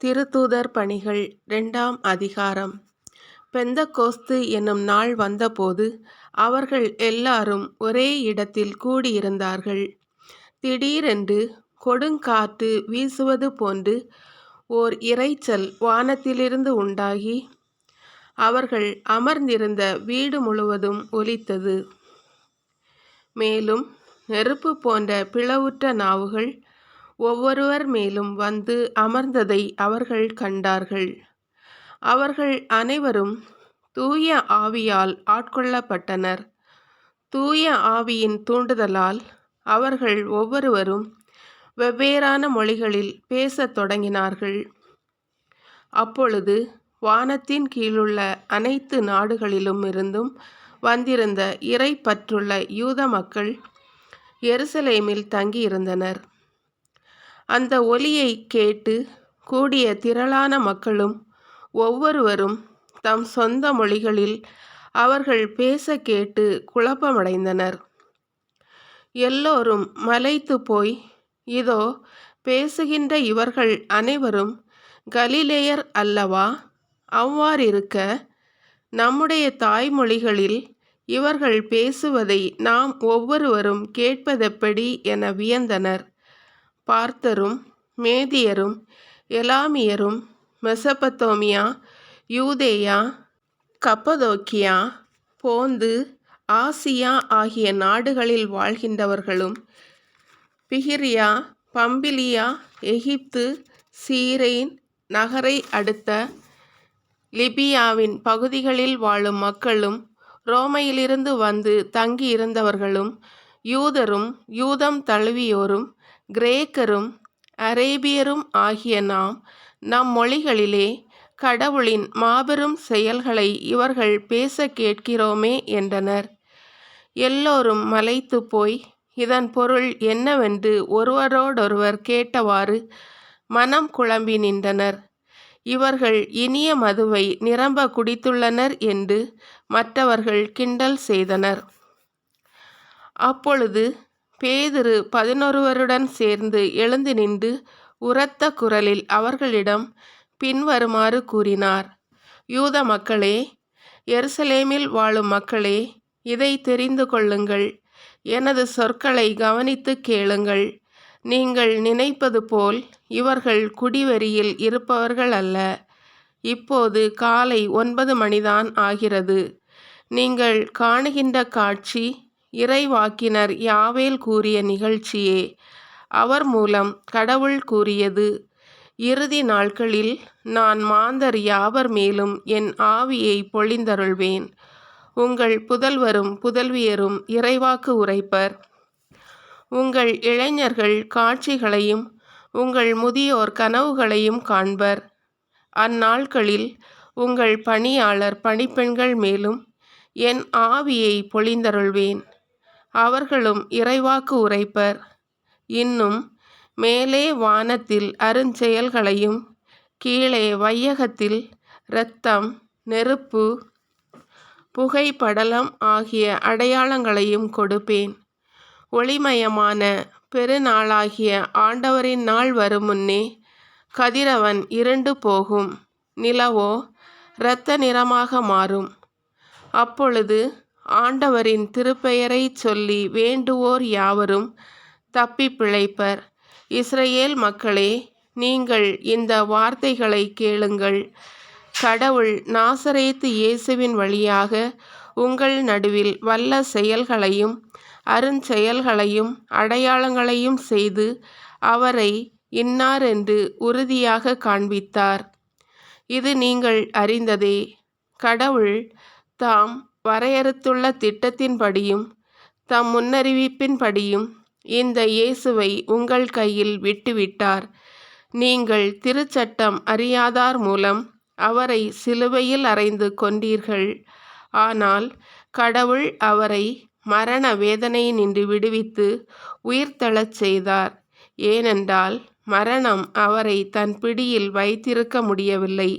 திருத்தூதர் பணிகள் இரண்டாம் அதிகாரம் பெந்த கோஸ்து என்னும் நாள் வந்தபோது அவர்கள் எல்லாரும் ஒரே இடத்தில் கூடியிருந்தார்கள். திடீரென்று கொடுங்காற்று வீசுவது போன்று ஓர் இரைச்சல் வானத்திலிருந்து உண்டாகி அவர்கள் அமர்ந்திருந்த வீடு முழுவதும் ஒலித்தது. மேலும் நெருப்பு போன்ற பிளவுற்ற நாவுகள் ஒவ்வொருவர் மேலும் வந்து அமர்ந்ததை அவர்கள் கண்டார்கள். அவர்கள் அனைவரும் தூய ஆவியால் ஆட்கொள்ளப்பட்டனர். தூய ஆவியின் தூண்டுதலால் அவர்கள் ஒவ்வொருவரும் வெவ்வேறான மொழிகளில் பேசத் தொடங்கினார்கள். அப்பொழுது வானத்தின் கீழுள்ள அனைத்து நாடுகளிலும் இருந்தும் வந்திருந்த இறை பற்றுள்ள யூத மக்கள் எருசலேமில் தங்கியிருந்தனர். அந்த ஒலியைக் கேட்டு கூடிய திரளான மக்களும் ஒவ்வொருவரும் தம் சொந்த மொழிகளில் அவர்கள் பேச கேட்டு குழப்பமடைந்தனர். எல்லோரும் மலைத்துப் போய் இதோ பேசுகின்ற இவர்கள் அனைவரும் கலிலேயர் அல்லவா? அவ்வாறிருக்க நம்முடைய தாய்மொழிகளில் இவர்கள் பேசுவதை நாம் ஒவ்வொருவரும் கேட்பதெப்படி என வியந்தனர். பார்த்தரும் மேதியரும் எலாமியரும் மெசபத்தோமியா யூதேயா கப்பதோக்கியா போந்து ஆசியா ஆகிய நாடுகளில் வாழ்கின்றவர்களும் பிகிரியா பம்பிலியா எகிப்து சீரைன் நகரை அடுத்த லிபியாவின் பகுதிகளில் வாழும் மக்களும் ரோமையிலிருந்து வந்து தங்கியிருந்தவர்களும் யூதரும் யூதம் தழுவியோரும் கிரேக்கரும் அரேபியரும் ஆகிய நாம் நம் மொழிகளிலே கடவுளின் மாபெரும் செயல்களை இவர்கள் பேசக் கேட்கிறோமே என்றனர். எல்லோரும் மலைத்துப் போய் இதன் பொருள் என்னவென்று ஒருவரோடொருவர் கேட்டவாறு மனம் குழம்பி நின்றனர். இவர்கள் இனிய மதுவை நிரம்ப குடித்துள்ளனர் என்று மற்றவர்கள் கிண்டல் செய்தனர். அப்பொழுது பேதுரு பதினொருவருடன் சேர்ந்து எழுந்து நின்று உரத்த குரலில் அவர்களிடம் பின்வருமாறு கூறினார். யூத மக்களே எருசலேமில் வாழும் மக்களே இதை தெரிந்து கொள்ளுங்கள். எனது சொற்களை கவனித்துக் கேளுங்கள். நீங்கள் நினைப்பது போல் இவர்கள் குடிவெறியில் இருப்பவர்கள் அல்ல. இப்போது காலை ஒன்பது மணிதான் ஆகிறது. நீங்கள் காணுகின்ற காட்சி இறைவாக்கினர் யாவேல் கூறிய நிகழ்ச்சியே. அவர் மூலம் கடவுள் கூறியது இறுதி நாட்களில் நான் மாந்தர் யாவர் மேலும் என் ஆவியை பொழிந்தருள்வேன். உங்கள் புதல்வரும் புதல்வியரும் இறைவாக்கு உரைப்பர். உங்கள் இளைஞர்கள் காட்சிகளையும் உங்கள் முதியோர் கனவுகளையும் காண்பர். அந்நாட்களில் உங்கள் பணியாளர் பணிப்பெண்கள் மேலும் என் ஆவியை பொழிந்தருள்வேன். அவர்களும் இறைவாக்கு உரைப்பர். இன்னும் மேலே வானத்தில் அருஞ்செயல்களையும் கீழே வையகத்தில் இரத்தம் நெருப்பு புகைப்படலம் ஆகிய அடையாளங்களையும் கொடுப்பேன். ஒளிமயமான பெருநாளாகிய ஆண்டவரின் நாள் வரும் முன்னே கதிரவன் இருண்டு போகும் நிலவோ இரத்த நிறமாக மாறும். அப்பொழுது ஆண்டவரின் திருப்பெயரைச் சொல்லி வேண்டுவோர் யாவரும் தப்பிப் பிழைப்பர். இஸ்ரேல் மக்களே நீங்கள் இந்த வார்த்தைகளைக் கேளுங்கள். கடவுள் நாசரேத்து இயேசுவின் வழியாக உங்கள் நடுவில் வல்ல செயல்களையும் அருஞ்செயல்களையும் அடையாளங்களையும் செய்து அவரை இன்னாரென்று உறுதியாக காண்பித்தார். இது நீங்கள் அறிந்ததே. கடவுள் தாம் வரையறுத்துள்ள திட்டத்தின்படியும் தம் முன்னறிவிப்பின்படியும் இந்த இயேசுவை உங்கள் கையில் விட்டுவிட்டார். நீங்கள் திருச்சட்டம் அறியாதார் மூலம் அவரை சிலுவையில் அறைந்து கொண்டீர்கள் ஆனால் கடவுள் அவரை மரண வேதனையினின்று விடுவித்து உயிர்த்தெழச் செய்தார். ஏனென்றால் மரணம் அவரை தன் பிடியில் வைத்திருக்க முடியவில்லை.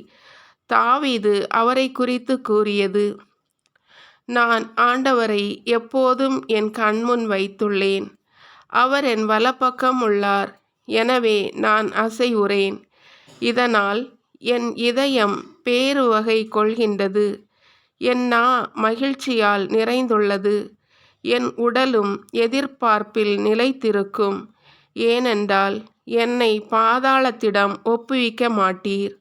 தாவீது அவரை குறித்து கூறியது நான் ஆண்டவரை எப்போதும் என் கண்முன் வைத்துள்ளேன். அவர் என் வலப்பக்கம் உள்ளார். எனவே நான் அசைவுறேன். இதனால் என் இதயம் பேருவகை கொள்கின்றது என் நா மகிழ்ச்சியால் நிறைந்துள்ளது என் உடலும் எதிர்பார்ப்பில் நிலைத்திருக்கும் ஏனென்றால் என்னை பாதாளத்திடம் ஒப்புவிக்க மாட்டீர்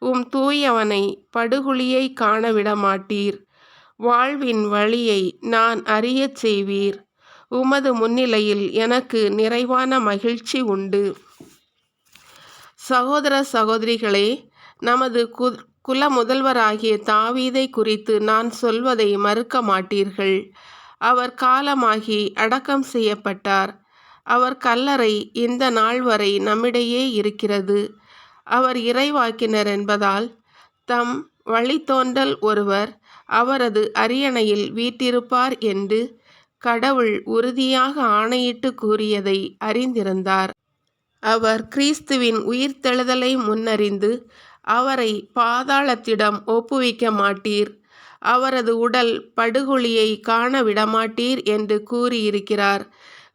உம் தூயவனை படுகுழியை காணவிட மாட்டீர் வாழ்வின் வழியை நான் அறியச் செய்வீர். உமது முன்னிலையில் எனக்கு நிறைவான மகிழ்ச்சி உண்டு. சகோதர சகோதரிகளே நமது கு குல முதல்வராகிய தாவீதை குறித்து நான் சொல்வதை மறுக்க மாட்டீர்கள். அவர் காலமாகி அடக்கம் செய்யப்பட்டார். அவர் கல்லறை இந்த நாள் வரை நம்மிடையே இருக்கிறது. அவர் இறைவாக்கினர் என்பதால் தம் வழித்தோன்றல் ஒருவர் அவரது அரியணையில் வீற்றிருப்பார் என்று கடவுள் உறுதியாக ஆணையிட்டு கூறியதை அறிந்திருந்தார். அவர் கிறிஸ்துவின் உயிர்த்தெழுதலை முன்னறிந்து அவரை பாதாளத்திடம் ஒப்புவிக்க மாட்டீர் அவரது உடல் படுகொலியை காண விடமாட்டீர் என்று கூறியிருக்கிறார்.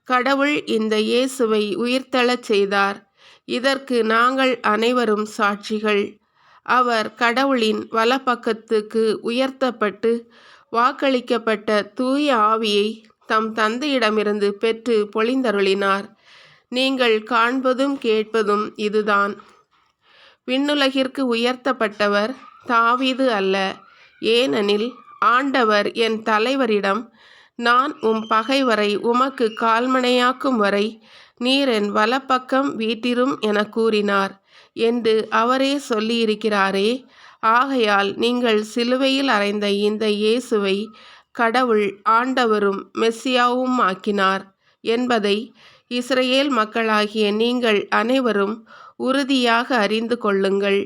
கடவுள் இந்த இயேசுவை உயிர்த்தெழச் செய்தார். இதற்கு நாங்கள் அனைவரும் சாட்சிகள். அவர் கடவுளின் வலப்பக்கத்துக்கு உயர்த்தப்பட்டு வாக்களிக்கப்பட்ட தூய ஆவியை தம் தந்தையிடமிருந்து பெற்று பொழிந்தருளினார். நீங்கள் காண்பதும் கேட்பதும் இதுதான். விண்ணுலகிற்கு உயர்த்தப்பட்டவர் தாவீது அல்ல. ஏனெனில் ஆண்டவர் என் தலைவரிடம் நான் உம் பகைவரை உமக்கு கால்மனையாக்கும் வரை நீர் என் வலப்பக்கம் வீட்டிரும் என கூறினார். என்று அவரே சொல்லியிருக்கிறாரே. ஆகையால் நீங்கள் சிலுவையில் அறைந்த இந்த இயேசுவை கடவுள் ஆண்டவரும் மெஸ்ஸியாவும் ஆக்கினார் என்பதை இஸ்ரேல் மக்களாகிய நீங்கள் அனைவரும் உறுதியாக அறிந்து கொள்ளுங்கள்.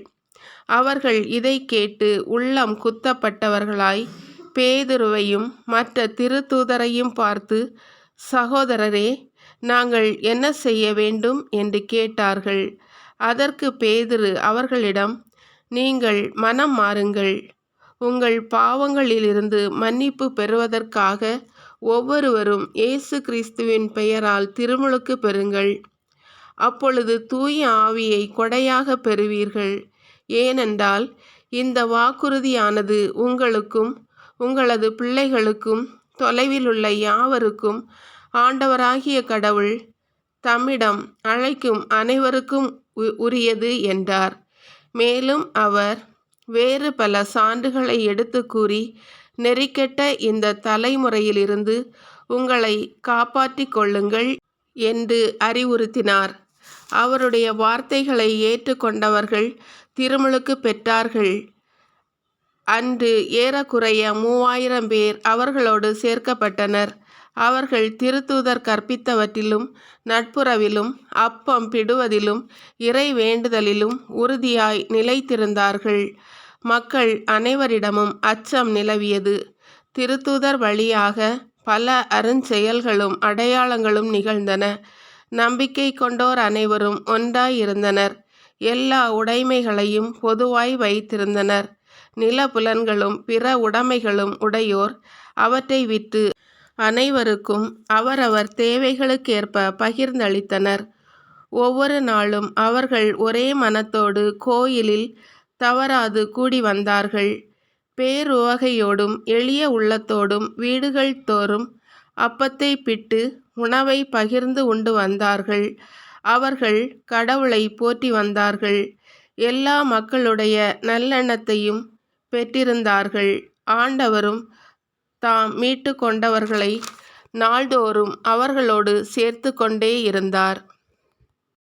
அவர்கள் இதை கேட்டு உள்ளம் குத்தப்பட்டவர்களாய் பேதுருவையும் மற்ற திருத்தூதரையும் பார்த்து சகோதரரே நாங்கள் என்ன செய்ய வேண்டும்? என்று கேட்டார்கள். அதற்கு பேதுரு அவர்களிடம் நீங்கள் மனம் மாறுங்கள். உங்கள் பாவங்களிலிருந்து மன்னிப்பு பெறுவதற்காக ஒவ்வொருவரும் இயேசு கிறிஸ்துவின் பெயரால் திருமுழுக்கு பெறுங்கள். அப்பொழுது தூய ஆவியை கொடையாக பெறுவீர்கள். ஏனென்றால் இந்த வாக்குறுதியானது உங்களுக்கும் உங்களது பிள்ளைகளுக்கும் தொலைவில் உள்ள யாவருக்கும் ஆண்டவராகிய கடவுள் தம்மிடம் அழைக்கும் அனைவருக்கும் உரியது என்றார். மேலும் அவர் வேறு பல சான்றுகளை எடுத்து கூறி நெறிக்கெட்ட இந்த தலைமுறையிலிருந்து உங்களை காப்பாற்றிக் கொள்ளுங்கள் என்று அறிவுறுத்தினார். அவருடைய வார்த்தைகளை ஏற்றுக்கொண்டவர்கள் திருமுழுக்கு பெற்றார்கள். அன்று ஏறக்குறைய மூவாயிரம் பேர் அவர்களோடு சேர்க்கப்பட்டனர். அவர்கள் திருத்தூதர் கற்பித்தவற்றிலும் நட்புறவிலும் அப்பம் பிடுவதிலும் இறை வேண்டுதலிலும் உறுதியாய் நிலைத்திருந்தார்கள். மக்கள் அனைவரிடமும் அச்சம் நிலவியது. திருத்தூதர் வழியாக பல அருஞ்செயல்களும் அடையாளங்களும் நிகழ்ந்தன. நம்பிக்கை கொண்டோர் அனைவரும் ஒன்றாய் இருந்தனர் எல்லா உடைமைகளையும் பொதுவாய் வைத்திருந்தனர். நிலப்புலன்களும் பிற உடைமைகளும் உடையோர் அவற்றை விற்று அனைவருக்கும் அவரவர் தேவைகளுக்கேற்ப பகிர்ந்தளித்தனர். ஒவ்வொரு நாளும் அவர்கள் ஒரே மனத்தோடு கோயிலில் தவறாது கூடி வந்தார்கள். பேருவகையோடும் எளிய உள்ளத்தோடும் வீடுகள் தோறும் அப்பத்தை பிட்டு உணவை பகிர்ந்து உண்டு வந்தார்கள். அவர்கள் கடவுளை போற்றி வந்தார்கள். எல்லா மக்களுடைய நல்லெண்ணத்தையும் பெற்றிருந்தார்கள். ஆண்டவரும் தாம் மீட்டு கொண்டவர்களை நாள்தோறும் அவர்களோடு சேர்த்து கொண்டே இருந்தார்.